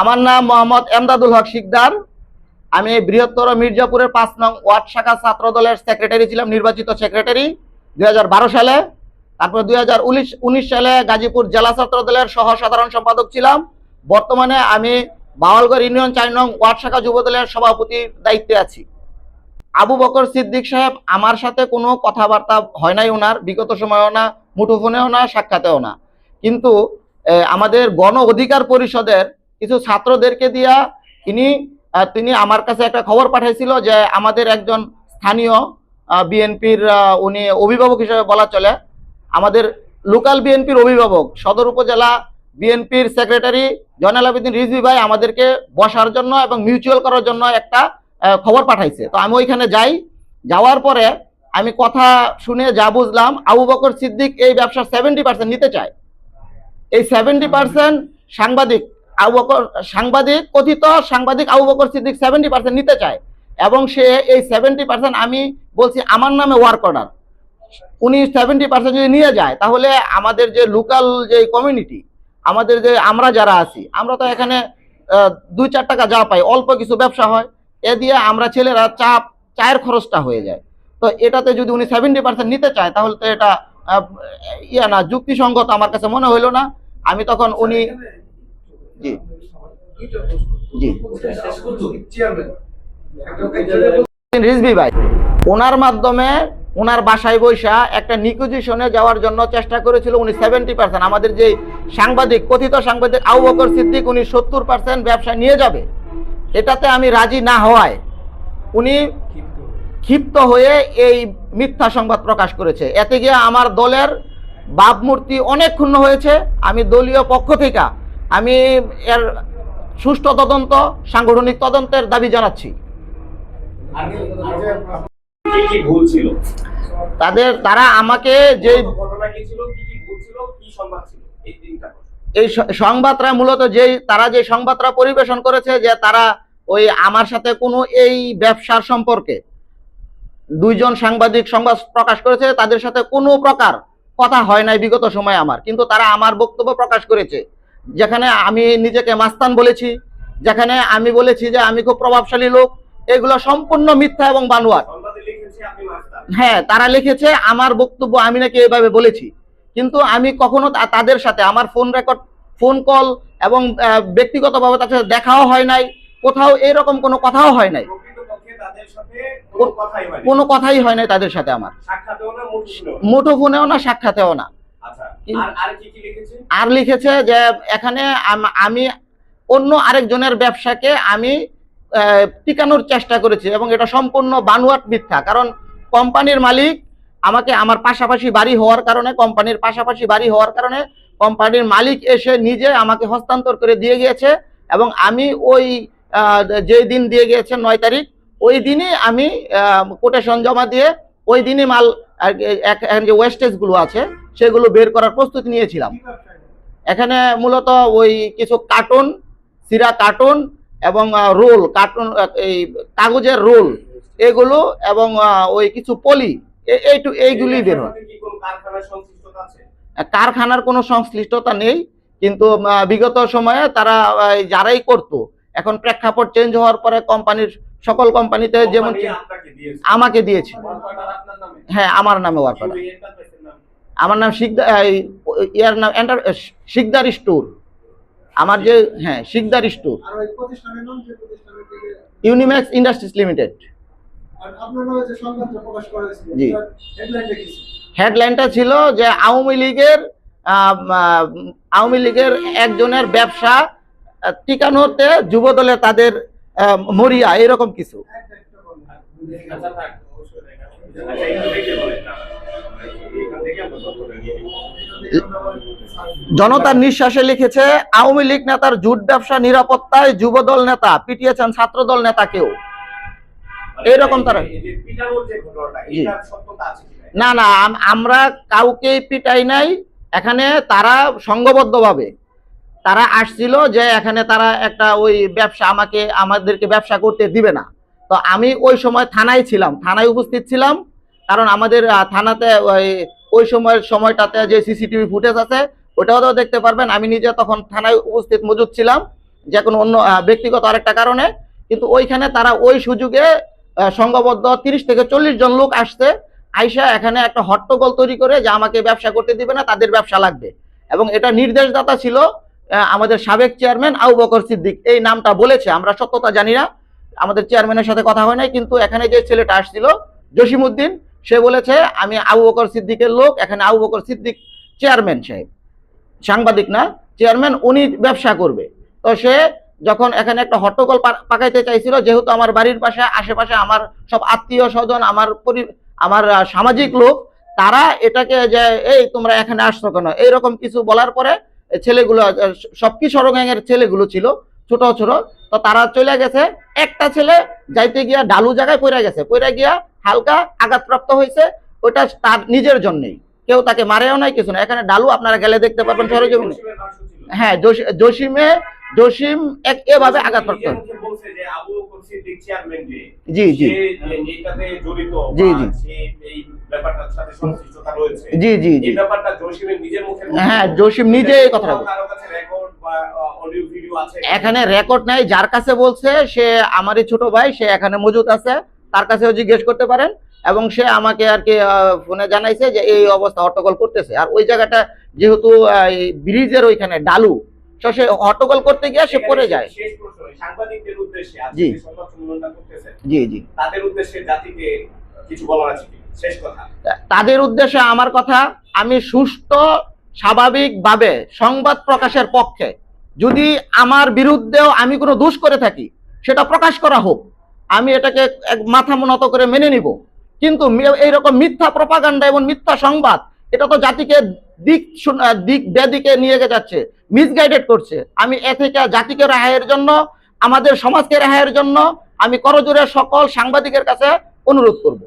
আমার নাম মোহাম্মদ এমদাদুল হক শিকদার। আমি বৃহত্তর মির্জাপুরের পাঁচ নং ওয়ার্ড শাখা ছাত্র দলের সেক্রেটারি ছিলাম, নির্বাচিত সেক্রেটারি দুই সালে। তারপর দুই সালে গাজীপুর জেলা ছাত্র দলের সহ সাধারণ সম্পাদক ছিলাম। বর্তমানে আমি বাওয়ালগড় ইউনিয়ন চার নং ওয়ার্ড শাখা যুব দলের সভাপতির দায়িত্বে আছি। আবু বকর সিদ্দিক সাহেব আমার সাথে কোনো কথাবার্তা হয় নাই ওনার বিগত সময়েও না, মুঠোফোনেও না, সাক্ষাতেও না। কিন্তু আমাদের গণ অধিকার পরিষদের কিছু ছাত্রদেরকে দিয়া তিনি তিনি আমার কাছে একটা খবর পাঠাইছিল যে আমাদের একজন স্থানীয় বিএনপির উনি অভিভাবক হিসেবে বলা চলে। আমাদের লোকাল বিএনপির অভিভাবক, সদর উপজেলা বিএনপির সেক্রেটারি জয়নাল আবেদিন রিজভি ভাই আমাদেরকে বসার জন্য এবং মিউচুয়াল করার জন্য একটা খবর পাঠাইছে। তো আমি ওইখানে যাই, যাওয়ার পরে আমি কথা শুনে যা বুঝলাম, আবু বকর সিদ্দিক এই ব্যবসার সেভেন্টি পার্সেন্ট নিতে চায়। এই সেভেন্টি পার্সেন্ট সাংবাদিক আবু বকর, সাংবাদিক কথিত সাংবাদিক আবু বকর সিদ্দিক সেভেন্টি পার্সেন্ট নিতে চায়। এবং সে এই সেভেন্টি পার্সেন্ট আমি বলছি আমার নামে ওয়ার্ক অর্ডার উনি সেভেন্টি পার্সেন্ট যদি নিয়ে যায়, তাহলে আমাদের যে লোকাল যে কমিউনিটি আমাদের যে আমরা যারা আছি, আমরা তো এখানে দুই চার টাকা যা পাই, অল্প কিছু ব্যবসা হয়, এ দিয়ে আমরা ছেলেরা চা চায়ের খরচটা হয়ে যায়। তো এটাতে যদি উনি সেভেন্টি পার্সেন্ট নিতে চায়, তাহলে তো এটা ইয়া না যুক্তিসঙ্গত আমার কাছে মনে হইল না। আমি তখন উনি জি। জি। রিজভি ভাই। ওনার মাধ্যমে ওনার বাসায় বৈশা একটা নিকুজিশনে যাওয়ার জন্য চেষ্টা করেছিল উনি সেভেন্টি পার্সেন্ট আমাদের যে সাংবাদিক কথিত সাংবাদিক আবু বকর সিদ্দিক উনি সত্তর পার্সেন্ট ব্যবসা নিয়ে যাবে। এটাতে আমি রাজি না হওয়ায় উনি ক্ষিপ্ত হয়ে এই মিথ্যা সংবাদ প্রকাশ করেছে। এতে গিয়ে আমার দলের ভাবমূর্তি অনেক ক্ষুণ্ণ হয়েছে। আমি দলীয় পক্ষ থেকে আমি এর সুষ্ঠু তদন্ত সাংগঠনিক তদন্তের দাবি জানাচ্ছি। তাদের তারা আমাকে যে এই সংবাদটা মূলত যেই তারা যে সংবাদটা পরিবেশন করেছে যে তারা ওই আমার সাথে কোনো এই ব্যবসার সম্পর্কে দুইজন সাংবাদিক সংবাদ প্রকাশ করেছে তাদের সাথে কোনো প্রকার কথা হয় নাই বিগত সময় আমার। কিন্তু তারা আমার বক্তব্য প্রকাশ করেছে। যেখানে আমি নিজেকে মাস্তান বলেছি যেখানে আমি বলেছি যে আমি খুব প্রভাবশালী লোক এগুলো সম্পূর্ণ মিথ্যা এবং মাস্টার হ্যাঁ তারা লিখেছে আমার বক্তব্য আমি নাকি এইভাবে বলেছি। কিন্তু আমি কখনো তাদের সাথে আমার ফোন রেকর্ড ফোন কল এবং ব্যক্তিগতভাবে তাদের সাথে দেখাও হয় নাই কোথাও এরকম কোনো কথাও হয় নাই। কোনো কথাই হয় নাই তাদের সাথে আমার। মুঠোফোনেও না। মুঠো ফোনেও না সাক্ষাতেও না। আচ্ছা আর লিখেছে? যে এখানে আমি অন্য আরেকজনের ব্যবসাকে আমি টিকানোর চেষ্টা করেছি এবং এটা সম্পূর্ণ বানুয়াট মিথ্যা। কারণ কোম্পানির মালিক আমাকে আমার পাশাপাশি বাড়ি হওয়ার কারণে কোম্পানির পাশাপাশি বাড়ি হওয়ার কারণে কোম্পানির মালিক এসে নিজে আমাকে হস্তান্তর করে দিয়ে গিয়েছে এবং আমি ওই আহ, যে দিন দিয়ে গিয়েছে নয় তারিখ ওই দিনই আমি কোটেশন জমা দিয়ে ওই দিনই মাল এক যে ওয়েস্টেজগুলো আছে সেগুলো বের করার প্রস্তুতি নিয়েছিলাম। এখানে মূলত ওই কিছু কার্টুন সিরা কার্টুন এবং রোল কার্টুন এই কাগজের রোল এগুলো এবং ওই কিছু পলি এ- এইটু এইগুলি বের হয়। কারখানার কোনো সংশ্লিষ্টতা নেই কিন্তু বিগত সময়ে তারা যারাই করত এখন প্রেক্ষাপট চেঞ্জ হওয়ার পরে কোম্পানির সকল কোম্পানিতে যেমন দিয়েছে। আমাকে নামে? হ্যাঁ আমার নামে ওয়ার্কার আমার নাম শিকদার ইয়ার নাম এন্টার শিকদার স্টোর আমার যে হ্যাঁ Sikdar store Unimax industries limited ji. হেডলাইনটা ছিল? যে আওয়ামী লীগের আওয়ামী লীগের একজনের ব্যবসা টিকানোতে যুব দলে তাদের মরিয়া, এরকম কিছু। জনতার নিঃশ্বাসে লিখেছে, আওয়ামী লীগ নেতার জুট ব্যবসা নিরাপত্তায় যুবদল নেতা পিটিয়েছেন ছাত্রদল নেতাকেও এরকম তারা- না না, আম- আমরা কাউকেই পিটাই নাই, এখানে তারা সংঘবদ্ধভাবে তারা আসছিল যে এখানে তারা একটা ওই ব্যবসা আমাকে, আমাদেরকে ব্যবসা করতে দিবে না। তো আমি ওই সময় থানায় ছিলাম, থানায় উপস্থিত ছিলাম। কারণ আমাদের থানাতে ওই ওই সময়ের সময়টাতে যে সিসিটিভি ফুটেজ আছে, ওটাও তো দেখতে পারবেন। আমি নিজে তখন থানায় উপস্থিত মজুদ ছিলাম, যে কোনো অন্য ব্যক্তিগত আরেকটা কারণে। কিন্তু ওইখানে তারা ওই সুযোগে সংঘবদ্ধ তিরিশ থেকে চল্লিশ জন লোক আসছে, আইসা এখানে একটা হট্টগোল তৈরি করে যে আমাকে ব্যবসা করতে দিবে না, তাদের ব্যবসা লাগবে। এবং এটা নির্দেশদাতা ছিল আমাদের সাবেক চেয়ারম্যান আবু বকর সিদ্দিক, এই নামটা বলেছে, আমরা সত্যতা জানি না, আমাদের চেয়ারম্যানের সাথে কথা হয় নাই, কিন্তু এখানে যে ছেলেটা আসছিল, জসিমউদ্দিন, সে বলেছে, আমি আবু বকর সিদ্দিকের লোক, এখানে আবু বকর সিদ্দিক চেয়ারম্যান সাহেব, সাংবাদিক না, চেয়ারম্যান উনি ব্যবসা করবে। তো সে যখন এখানে একটা হট্টগোল পাকাইতে চাইছিল, যেহেতু আমার বাড়ির পাশে, আশেপাশে আমার সব আত্মীয় স্বজন, আমার পরি, আমার সামাজিক লোক, তারা এটাকে যে, এই তোমরা এখানে আসছো কেন? এইরকম কিছু বলার পরে ছেলেগুলো সব কিশোর গ্যাংয়ের ছেলেগুলো ছিল ছোট ছোট। তো তারা চলে গেছে একটা ছেলে যাইতে গিয়া ডালু জায়গায় পড়ে গেছে। পড়ে গিয়া হালকা আঘাতপ্রাপ্ত হয়েছে ওটা তার নিজের জন্যই। কেউ তাকে মারেও নাই কিছু না এখানে ডালু আপনারা গেলে দেখতে পারবেন সরজমিনে। হ্যাঁ জসিমে জসিম এক এভাবে আঘাতপ্রাপ্ত জি জি। জি, জি। সে এই ব্যাপারটার সাথে সংশ্লিষ্টতা রয়েছে। জি জি জি। এই ব্যাপারটা জসিমের নিজের মুখে হ্যাঁ, জসিম নিজে এই কথাটা বলছে। কারও কাছে রেকর্ড বা অডিও ভিডিও আছে। এখানে রেকর্ড নাই যার কাছে বলছে সে আমারই ছোট ভাই সে এখানে মজুদ আছে তার কাছেও জিজ্ঞেস করতে পারেন এবং সে আমাকে আর কি ফোনে জানাইছে যে এই অবস্থা হট্টগোল করতেছে। আর ওই জায়গাটা যেহেতু ব্রিজের ওইখানে ডালু সে হট্টগোল করতে গিয়ে সে পড়ে যায়। সাংবাদিকদের উদ্দেশ্যে জি। জি জি। তাদের উদ্দেশ্যে জাতিকে কিছু বলার আছে তাদের উদ্দেশ্যে আমার কথা, আমি সুষ্ঠু, স্বাভাবিকভাবে সংবাদ প্রকাশের পক্ষে, যদি আমার বিরুদ্ধেও আমি কোনো দোষ করে থাকি, সেটা প্রকাশ করা হোক, আমি এটাকে মাথা নত করে মেনে নিব। কিন্তু এইরকম মিথ্যা প্রপাগান্ডা এবং মিথ্যা সংবাদ, এটা তো জাতিকে দিক দিক বেদিকে নিয়ে যাচ্ছে মিসগাইডেড করছে। আমি এ থেকে জাতিকে রেহাইয়ের জন্য, আমাদের সমাজকে রেহাইয়ের জন্য, আমি করজোরে সকল সাংবাদিকের কাছে অনুরোধ করব।